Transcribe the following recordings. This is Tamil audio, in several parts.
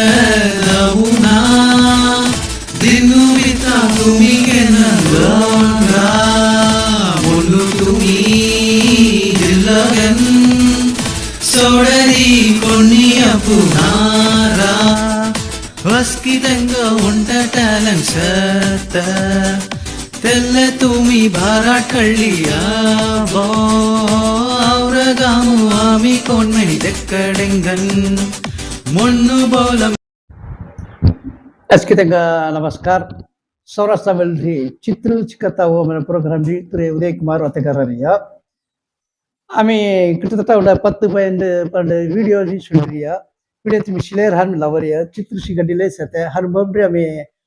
Jadavuna Dinubita tumi kena ganga Mulu tumi dilagan Sodari konniya punara వస్కితంగా ఉండటాలం సత్త తెల్ల తుమి భారాటళ్ళియావో ఔరగాము ఆమె కొన్మణి దక్కడెంగన్ ఖచ్చితంగా నమస్కార్ ಸೌರಾಷ್ಟ್ರ ವೆಲ್ರಿ ಚಿತ್ರ ಚಿಕ್ಕತ್ತ ಓಮನ ಪ್ರೋಗ್ರಾಮ್ ಉದಯ ಕುಮಾರ್ ಒತ್ತಗಾರನಿಯ ಆಮೆ கிட்டத்தட்ட உள்ள பத்து பதினெண்டு பன்னெண்டு வீடியோ சொல்றியா வீடியோ திரும்பி சிலேர் ஹர்மி லவரியா சித்திர சிகண்டிலே சேர்த்த ஹர்மப்ரி ஆமே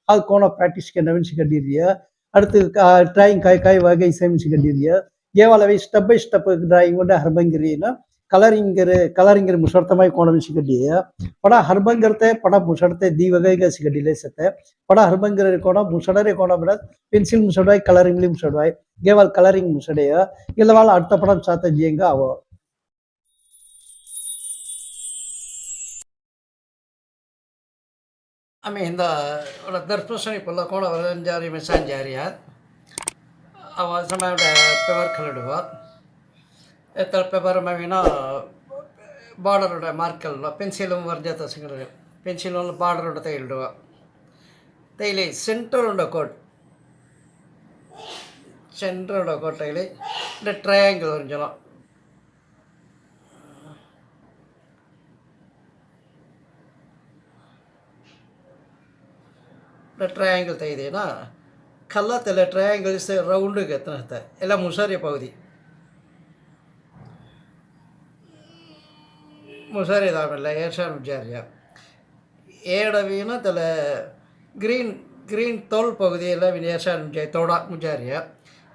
அது கோண ப்ராக்டிஸ் கண்டவன் சிகண்டிரியா அடுத்து டிராயிங் காய் காய் வகை சேமிச்சு கண்டிரியா ஏவாலவை ஸ்டெப் பை ஸ்டெப் டிராயிங் கொண்டு ஹர்மங்கிரின்னா ಕಲರಿಂಗರೆ ಕಲರಿಂಗರೆ ಮುಷರ್ತಮಾಯಿ ಕೋಣವಿ ಸಿಗಡ್ಡಿಯ ಪಡ ಹರ್ಬಂಗರ್ತೆ ಪಡ ಮುಷಡತೆ ದಿವಗೈಗ ಸಿಗಡ್ಡಿಲೆ ಸತೆ ಪಡ ಹರ್ಬಂಗರೆ ಕೋಣ ಮುಷಡರೆ ಕೋಣ ಬಿಡ ಪೆನ್ಸಿಲ್ ಮುಷಡವಾಯ್ ಕಲರಿಂಗ್ಲಿ ಮುಷಡವಾಯ್ ಕೇವಲ್ ಕಲರಿಂಗ್ ಮುಷಡೆಯ ಇಲ್ಲವಾಳ ಅರ್ಥ ಪಡಂ ಸಾತ ಜಿಯಂಗ ಅವ ಆಮೆ ಹಿಂದ ದರ್ಪಸನಿ ಪಲ್ಲ ಕೋಣ ವರಂಜಾರಿ ಮೆಸಾಂಜಾರಿಯ ಅವ ಸಮಯ ಪೆವರ್ ಕಲಡುವ ತಲುಪಬರಮೇನ ಬಾರ್ಡರೋಡ ಮಾರ್ಕಲ್ಲ ಪೆನ್ಸಿಲ್ ವರ್ಜ ತಸ್ಕೊಂಡು ಪೆನ್ಸಿಲ್ ಬಾರ್ಡರೋಡ ತೈಲಿಡುವ ತೈಲಿ ಸೆಂಟರೋಡ ಕೋಟ್ சென்டரோட கோட்டையில் இந்த ட்ரையாங்கிள் வரைஞ்சலாம் இந்த ட்ரையாங்கிள் தைதேனா கல்லாத்தில் ட்ரையாங்கிள்ஸ் ரவுண்டுக்கு எத்தனை இல்லை முசாரிய பகுதி. മുസാരിതാമല്ല ഏഷാൻ വിചാര്യ ഏയുടെ വീണ് തല க்ரீன் க்ரீன் தோல் பகுதியில் வினேசன் ஜெய் தோடா முச்சாரியா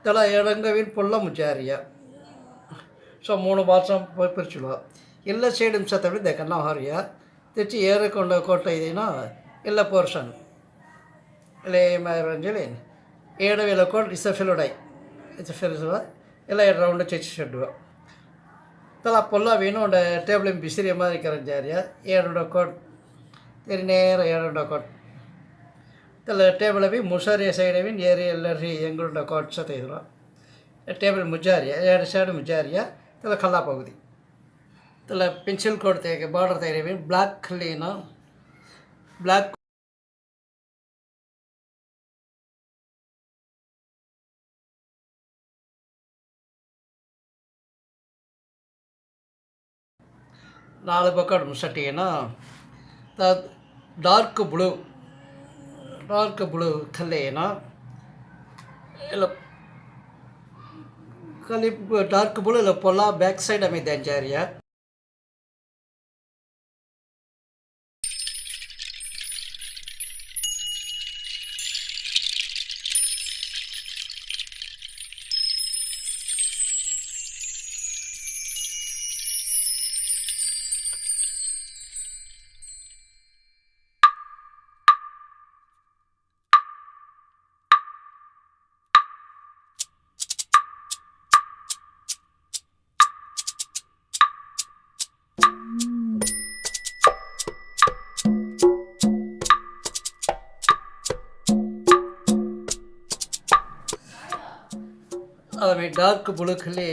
தலை இளங்கவின் புள்ள முச்சாரியா ஸோ மூணு மாதம் போய் பிரிச்சுடுவோம் இல்லை சைடு நிமிஷத்தப்படி கண்ணா ஹாரியா. திருச்சி ஏறுக்கொண்ட கோட்டை இதுனா இல்லை போர்ஷன். இல்லை மரஞ்சலின் ஏடவில கோட் இசஃபிலுடை. இசஃபில் இல்லை ரவுண்டு செச்சு செட்டுவோம் ತಲ ಪೊಲ್ಲ ಇನ್ನೊಂದು ಟೇಬಲ್ ಬಿಸಿರಿಯ மாதிரி ಕರಂಜಾರಿಯ ಎರಡು ಕೊಟ್ ತಿರಿ ನೇರ ಎರಡು ಕೊಟ್ ತಲ ಟೇಬಲ್ ಬಿ ಮುಸರಿಯ ಸೈಡ್ ಬಿನ್ ಏರಿ ಎಲ್ಲರಿ ಹೆಂಗುಂಡ ಕೊಟ್ ಸತ ಇದ್ರು ಟೇಬಲ್ ಮುಜಾರಿಯ ಎರಡು ಸೈಡ್ ಮುಜಾರಿಯ ತಲ ಕಲ್ಲಾಪ್ ಹೋಗುದಿ ತಲ ಪೆನ್ಸಿಲ್ ಕೊಡ್ತೇವೆ ಬಾರ್ಡರ್ ತೆಗಿರಿ ಬ್ಲ್ಯಾಕ್ ಕಲ್ಲಿನ ಬ್ಲ್ಯಾಕ್ ನಾಲ್ಕು bucket ಮುಸಟ್ಟಿಗೆನ dark blue dark blue ಕಲ್ಲೇನ ಇಲ್ಲ ಕಲಿ ಡಾರ್ಕ್ ಬ್ಲೂ ಇಲ್ಲ ಪೊಲ ಬ್ಯಾಕ್ ಸೈಡ್ ಆಮೇಲೆ ದಂಜಾರಿಯ ಆಮೇಲೆ ಡಾರ್ಕ್ ಬುಳುಕಲ್ಲಿ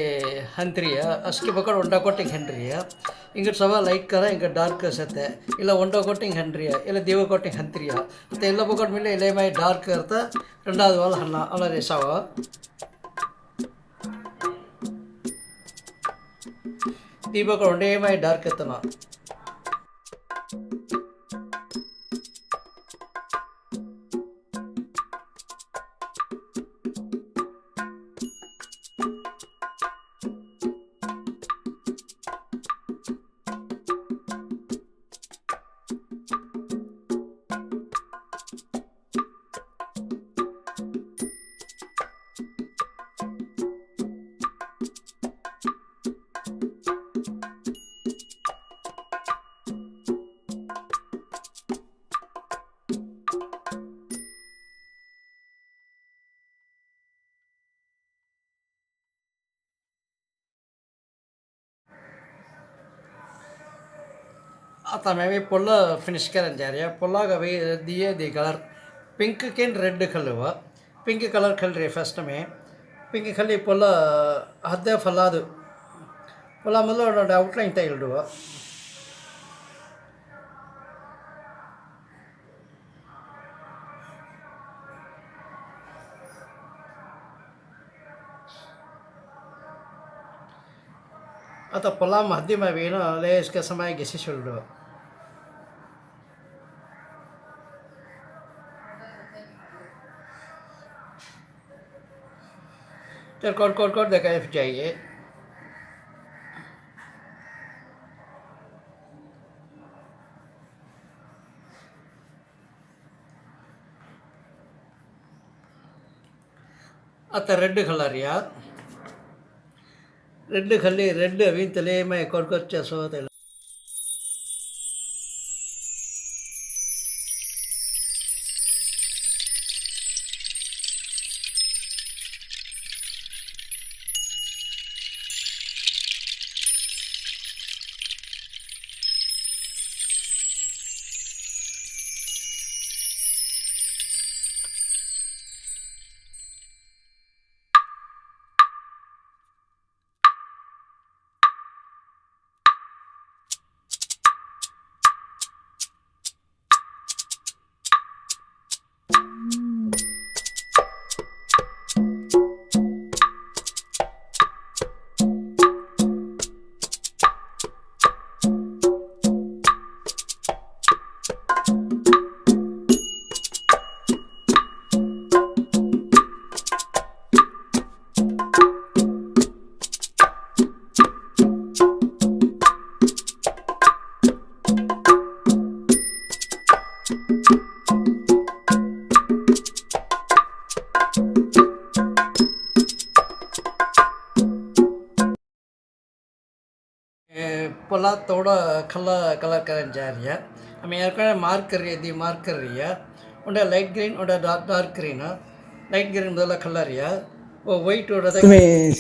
ಹಂತ್ರಿಯ ಅಸ್ಕಿ ಬಕ್ಕ ಒಂಡ ಕೊಟ್ಟಿಗೆ ಹೆಂಡ್ರಿಯ ಇಂಗಟ್ ಸವ ಲೈಟ್ ಕರ ಇಂಗ ಡಾರ್ಕ್ ಸತ್ತೆ ಇಲ್ಲ ಒಂಡ ಕೊಟ್ಟಿಂಗ್ ಹೆಂಡ್ರಿಯ ಇಲ್ಲ ದೇವ ಕೊಟ್ಟಿಂಗ್ ಹಂತ್ರಿಯ ಮತ್ತು ಎಲ್ಲ ಬೊಕ್ಕಟ್ ಮೇಲೆ ಇಲ್ಲೇ ಮೈ ಡಾರ್ಕ್ ಇರ್ತ ரெண்டாவது வால் ஹன்னா அவ்வளோ ரேசாவோ தீபகம் ஒன்றே மாதிரி டார்க் எத்தனா आता मैं भी पुल्ला फिनिश करन जा रहा पुल्ला का भी दिए दी कलर पिंक के रेड कलर हुआ पिंक कलर खल रही फर्स्ट में पिंक खली पुल्ला हद्दे फलाद पुल्ला मतलब ಔಟ್ಲೈನ್ ತೈಲ್ಡುವ आता पुला महदी में भी ना ले इसके समय किसी Rekor rekor rekor देखा चाहिए ಅತ್ತ ರೆಡ್ ಕಲರ್ ಯಾ ರೆಡ್ ಕಲ್ಲಿ ರೆಡ್ ಅವಿನ ತಲೆ ಮೈ ಕೊರ್ಕೊಚ್ಚ ಸೋತೆಲ್ಲ ಪಲಾತೋಡ ಕಲ ಕಲರ್ ಕರೆಂಟ್ ಜಾರಿಯ ಆಮೇಲೆ ಯಾಕಂದ್ರೆ ಮಾರ್ಕರ್ ದಿ ಮಾರ್ಕರ್ ರಿಯ ಉಂಡ ಲೈಟ್ ಗ್ರೀನ್ ಉಂಡ dark dark green light green ಮೊದಲ ಕಲರ್ ಯ ஒயிட் ஓட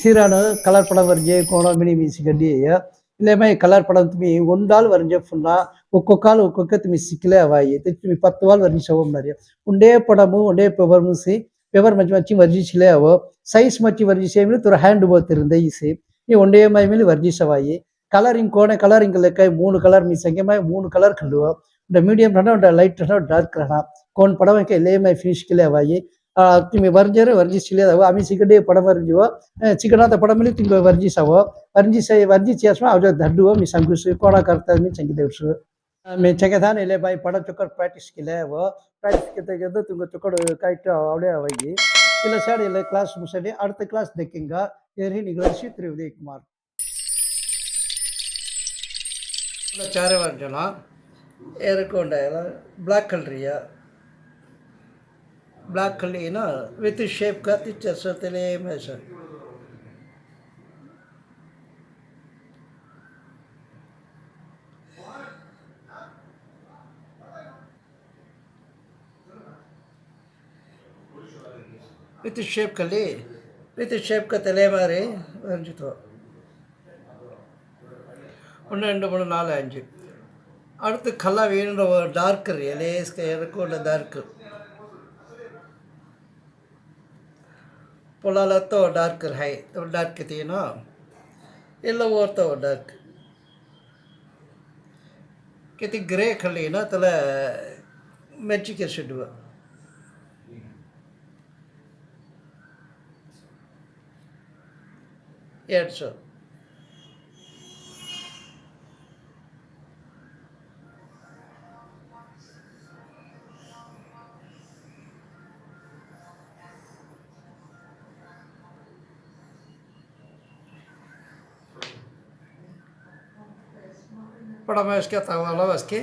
சீரான கலர் படம் வரைஞ்சே கோணம் மினி மீசி கண்டியா ಇಲ್ಲೇಮೈ ಕಲರ್ ಪಡಂ ತುಮಿ ಒಂದಾಲ್ ವರ್ಜೆ ಫುಲ್ಲ ಒಕ್ಕೊಕ್ಕಾಲ್ ಒಕ್ಕೊಕ್ಕ ತುಮಿ ಸಿಕ್ಕಿಲೆ ಅವಾಯಿ ತುಮಿ ಪತ್ತು ವಾಲ್ ವರ್ಜಿ ಶವಂ ನರಿ ಉಂಡೇ ಪಡಮು ಒಂಡೇ ಪೆವರ್ ಮುಸಿ ಪೆವರ್ ಮಚ್ಚಿ ಮಚ್ಚಿ ವರ್ಜಿಸಿಲೆ ಅವ ಸೈಜ್ ಮಚ್ಚಿ ವರ್ಜಿಸೇ ಮೇಲೆ ತುರ ಹ್ಯಾಂಡ್ ಬೋತಿರುಂದೆ ಈಸಿ ನೀ ಒಂಡೇ ಮೈ ಮೇಲೆ ವರ್ಜಿಸವಾಯಿ கலரிங் கோனே கಲರಿಂಗ್ಗಳಕ್ಕೆ ಮೂರು ಕಲರ್ ಮೀ ಸಂಖ್ಯೆ ಮೂರು ಕಲರ್ ಕಲ್ಲುವ ಒಂದು ಮೀಡಿಯಂ ರನ ಒಂದು ಲೈಟ್ ರನ ಡಾರ್ಕ್ ರನ ಕೋನ್ ಪಡವಕ್ಕೆ ಲೇಮೈ ಫಿನಿಶ್ ಕಿಲೇವಾಯಿ ತಿಮ್ಮಿ ವರ್ಜರು ವರ್ಜಿಸಿಲೇದವ ಅಮಿ ಸಿಗಡೆ ಪಡ ವರ್ಜಿವ ಸಿಗಡಾತ ಪಡಮಲಿ ತಿಂಗ ವರ್ಜಿಸವ ವರ್ಜಿಸ ವರ್ಜಿಸಿ ಅಸ್ಮ ಅವ ದಡ್ಡುವ ಮಿ ಸಂಗುಸು ಕೋಣ ಕರ್ತ ಮಿ ಸಂಗಿದೇವ್ಸು ಮಿ ಚಕದಾನ ಇಲೆ ಬಾಯಿ ಪಡ ಚುಕ್ಕರ್ ಪ್ರಾಕ್ಟೀಸ್ ಕಿಲೇವ ಪ್ರಾಕ್ಟೀಸ್ ಕಿತೆಗೆದ್ದು ತುಂಗ ಚುಕ್ಕಡು ಕೈಟ್ ಅವಳೆ ಅವಾಗಿ ಇಲ್ಲ ಸರ್ ಇಲ್ಲ ಕ್ಲಾಸ್ ಮುಸಡಿ ಅರ್ಧ ಕ್ಲಾಸ್ ದಕ್ಕಿಂಗ ಏರಿ ನಿಗಲಸಿ ತ್ರಿವದಿ ಕುಮಾರ್ चारे वर्जना एरकोंड ब्लैक कलर है ब्लैक कलर ना विथ शेप का टीचर सतले में सर विथ शेप कली विथ शेप ஒன்று ரெண்டு மூணு நாலு அஞ்சு. அடுத்து கல்லா கல்லாவின்ற ஒரு டார்க்கர் எலேஸ்க இருக்கும் உள்ள டார்க்கு పొలాలతో డార్క్ హై డార్క్ తీను ఇల్ల ఓర్తో డార్క్ కితి గ్రే కళ్ళీన తల మెచ్చిక షెడ్వ ఏడ్సో पड़मेश के तवाला बस के